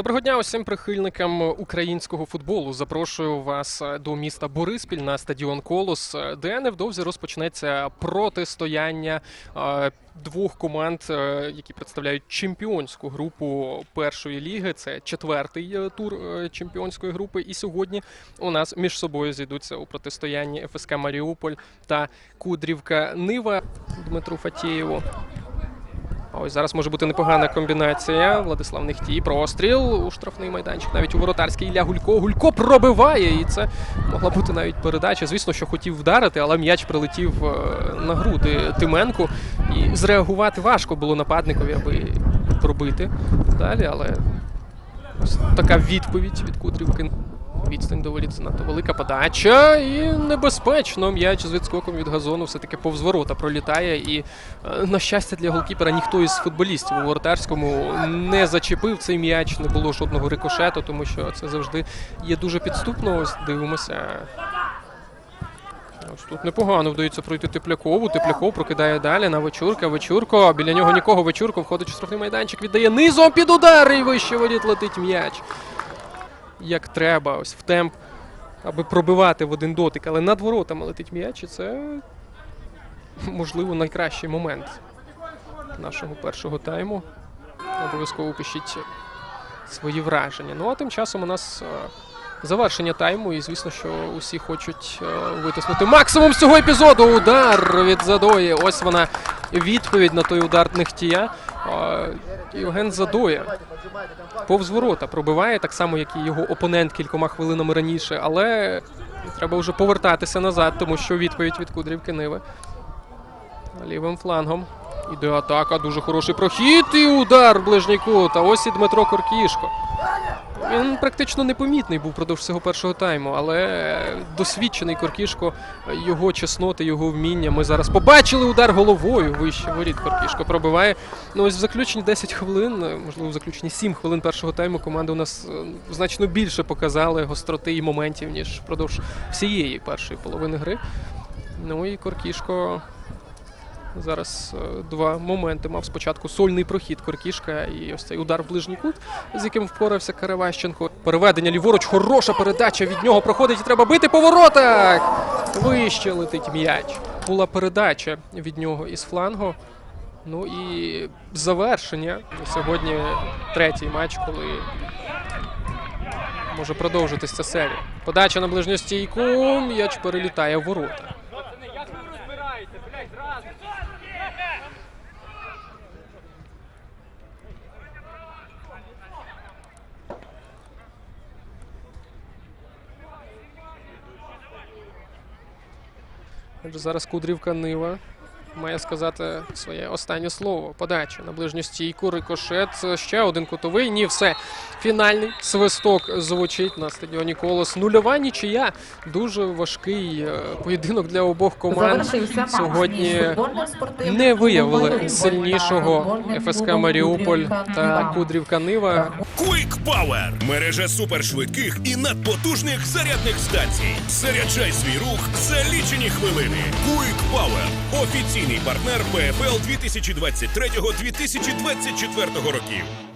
Доброго дня усім прихильникам українського футболу. Запрошую вас е, до міста Бориспіль на стадіон Колос, е, де невдовзі розпочнеться протистояння е, двох команд, які представляють чемпіонську групу першої ліги. Це четвертий тур чемпіонської групи. І сьогодні у нас між собою зійдуться у протистоянні ФСК Маріуполь та Кудрівка Нива Дмитру Фатєєву. Ось зараз може бути непогана комбінація. Владислав Нехтій, простріл у штрафний майданчик, навіть у воротарський Ілля Гулько. Гулько пробиває, і це могла бути навіть передача. Звісно, що хотів вдарити, але м'яч прилетів е, на груди Тименку. І зреагувати важко було нападникові, аби пробити далі. Але ось така відповідь від Кудрівки. Відстань доволі занадто велика подача і небезпечно. М'яч з відскоком від газону все-таки повз ворота пролітає. І, е, на щастя, для голкіпера ніхто із футболістів у воротарському не зачепив цей м'яч, не було жодного рикошету, тому що це завжди є дуже підступно. Ось дивимося. Ось тут непогано вдається пройти Теплякову. Тепляков прокидає далі на Вечурка. Вечурко. Біля нього нікого. Вечурко входить у штрафний майданчик, віддає низом під удар і вище воріт летить м'яч як треба, ось в темп, аби пробивати в один дотик, але над воротами летить м'яч, і це можливо найкращий момент нашого першого тайму. Обов'язково пишіть свої враження. Ну а тим часом у нас е, завершення тайму, і звісно, що усі хочуть е, витиснути максимум з цього епізоду. Удар від Задої. Ось вона відповідь на той удар Нехтія. Євген Задоя повз ворота пробиває, так само, як і його опонент кількома хвилинами раніше, але треба вже повертатися назад, тому що відповідь від Кудрівки Ниви. Лівим флангом. Іде атака, дуже хороший прохід і удар ближній кут. А ось і Дмитро Коркішко. Він практично непомітний був впродовж цього першого тайму, але досвідчений Коркішко, його чесноти, його вміння. Ми зараз побачили удар головою вище воріт. Коркішко пробиває. Ну ось в заключенні 10 хвилин, можливо, в заключенні 7 хвилин першого тайму команда у нас е, значно більше показали гостроти і моментів, ніж впродовж всієї першої половини гри. Ну і Коркішко Зараз е, два моменти мав спочатку сольний прохід Коркішка і ось цей удар в ближній кут, з яким впорався Караващенко. Переведення ліворуч, хороша передача від нього проходить і треба бити по воротах. Вище летить м'яч. Була передача від нього із флангу. Ну і завершення. Сьогодні третій матч, коли може продовжитись ця серія. Подача на ближню стійку. М'яч перелітає в ворота. Зараз Кудрівка Нива має сказати своє останнє слово. Подача на ближню стійку, рикошет. Ще один кутовий. Ні, все. Фінальний свисток звучить на стадіоні Колос. Нульова нічия. Дуже важкий е, поєдинок для обох команд. Сьогодні не виявили сильнішого ФСК Маріуполь та Кудрівка Нива. Quick Power – мережа супершвидких і надпотужних зарядних станцій. Заряджай свій рух за лічені хвилини. Quick Power – офіційний партнер ПФЛ 2023-2024 років.